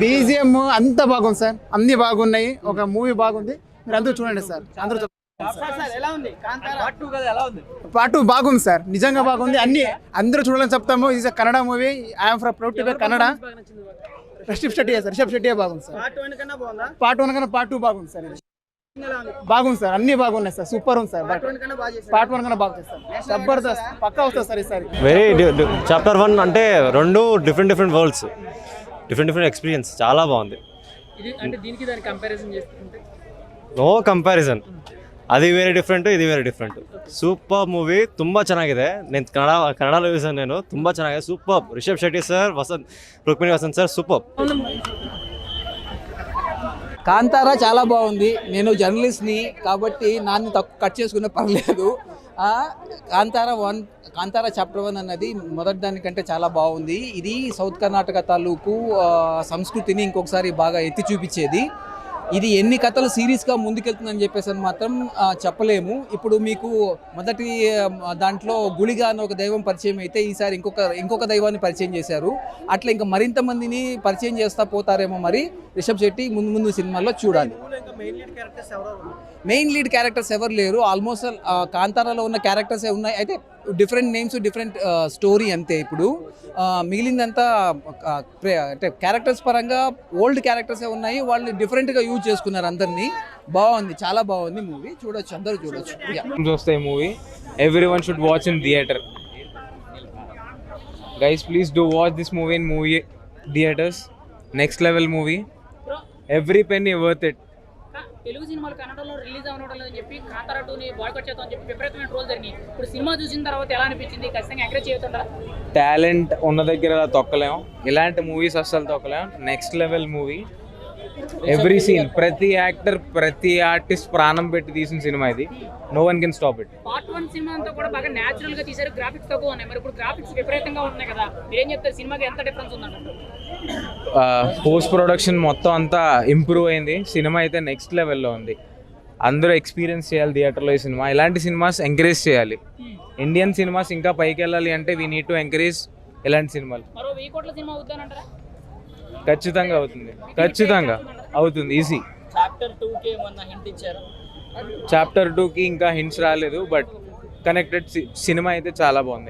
BGM అంత బాగుంది sir. అన్ని బాగున్నాయి. ఒక మూవీ బాగుంది. మీరు అందరూ చూడండి సార్. అందరూ చూ- పార్ట్ టూ బాగుంది సార్. నిజంగా బాగుంది. అన్ని అందరూ చూడాలని చెప్తాము. ఇది Kannada movie. I'm from proud to be Kannada Rishab Shetty sir. Rishab Shetty బాగుంది సార్. పార్ట్ వన్ కన్నా పార్ట్ టూ బాగుంది సార్. బాగుంది సార్. అన్ని బాగున్నాయి సార్. సూపర్ ఉంది సార్. పార్ట్ వన్ కన్నా బాగుంది సార్ జబర్దస్త్. పక్కా వస్తుంది సార్ ఈసారి. వెరీ చాప్టర్ వన్ అంటే రెండు different different worlds different different experience చాలా బాగుంది. నో కంపారిజన్ అది వేరే డిఫరెంట్ ఇది వేరే డిఫరెంట్ సూపర్ మూవీ తుంబా చెన్నాగిదె నేను కన్నడ కన్నడలో చూసాను నేను. తుంబా చెన్నాగి super Rishab Shetty sir Vasanth Rukmini Vasanth sir super Kantara చాలా బాగుంది. నేను జర్నలిస్ట్ని కాబట్టి నాన్ని తక్కువ కట్ చేసుకునే పర్లేదు Kantara one Kantara chapter one అన్నది మొదటి దానికంటే చాలా బాగుంది. ఇది సౌత్ కర్ణాటక తాలూకు సంస్కృతిని ఇంకొకసారి బాగా ఎత్తి చూపించేది. ఇది ఎన్ని కథలు సీరియస్గా ముందుకెళ్తుందని చెప్పేసి అని మాత్రం చెప్పలేము. ఇప్పుడు మీకు మొదటి దాంట్లో గుళిగా అని ఒక దైవం పరిచయం అయితే ఈసారి ఇంకొక ఇంకొక దైవాన్ని పరిచయం చేశారు. అట్లా ఇంకా మరింత మందిని పరిచయం చేస్తా పోతారేమో మరి రిషబ్ శెట్టి ముందు ముందు సినిమాల్లో చూడాలి. మెయిన్ లీడ్ క్యారెక్టర్స్ ఎవరు లేరు? ఆల్మోస్ట్ కాంతారాలో ఉన్న క్యారెక్టర్సే ఉన్నాయి? అయితే డిఫరెంట్ నేమ్స్ డిఫరెంట్ స్టోరీ అంతే ఇప్పుడు. మిగిలిందంతా అంటే క్యారెక్టర్స్ పరంగా ఓల్డ్ క్యారెక్టర్సే ఉన్నాయి వాళ్ళు డిఫరెంట్గా యూజ్ చేసుకున్నారు అందరినీ. బాగుంది చాలా బాగుంది మూవీ. చూడొచ్చు అందరూ చూడొచ్చు. చూస్తే movie. Everyone should watch in theatre guys please do watch this movie in movie theatres next level movie every penny worth it Telugu సినిమాలు కన్నడలో రిలీజ్ అవ్వడం లేదని చెప్పి కాంతారా టూని బాయ్కట్ చేద్దాం అని చెప్పి విపరీతమైన ట్రోల్ జరిగినాయి. ఇప్పుడు సినిమా చూసిన తర్వాత ఎలా అనిపించింది? ఖచ్చితంగా ఎంకరేజ్ చేస్తుంటారా టాలెంట్ ఉన్న దగ్గర అలా తొక్కలేం. ఇలాంటి మూవీస్ అస్సలు తొక్కలేం. Next level movie every scene ప్రతి యాక్టర్ ప్రతి ఆర్టిస్ట్ ప్రాణం పెట్టి తీసిన సినిమా ఇది. No one can stop it part one cinema అంతా కూడా బాగా న్యాచురల్గా తీశారు. గ్రాఫిక్స్ తక్కువ ఉన్నాయి. మరి ఇప్పుడు గ్రాఫిక్స్ విపరీతంగా ఉన్నాయి కదా. మీరేం చెప్తారు? సినిమాకి ఎంత డిఫరెన్స్ ఉందంటారు? పోస్ట్ ప్రొడక్షన్ మొత్తం అంతా ఇంప్రూవ్ అయింది. సినిమా అయితే నెక్స్ట్ లెవెల్లో ఉంది. అందరూ ఎక్స్పీరియన్స్ చేయాలి థియేటర్లో ఈ సినిమా ఇలాంటి సినిమాస్ ఎంకరేజ్ చేయాలి. ఇండియన్ సినిమాస్ ఇంకా పైకి వెళ్ళాలి అంటే వీ నీడ్ టు ఎంకరేజ్ ఇలాంటి సినిమాలు మరో వెయ్యి కోట్ల సినిమా అవుతానంటారా ఖచ్చితంగా అవుతుంది. ఖచ్చితంగా అవుతుంది. ఈజీ చాప్టర్ టూకి ఇంకా హింట్స్ రాలేదు బట్ కనెక్టెడ్ సినిమా అయితే చాలా బాగుంది.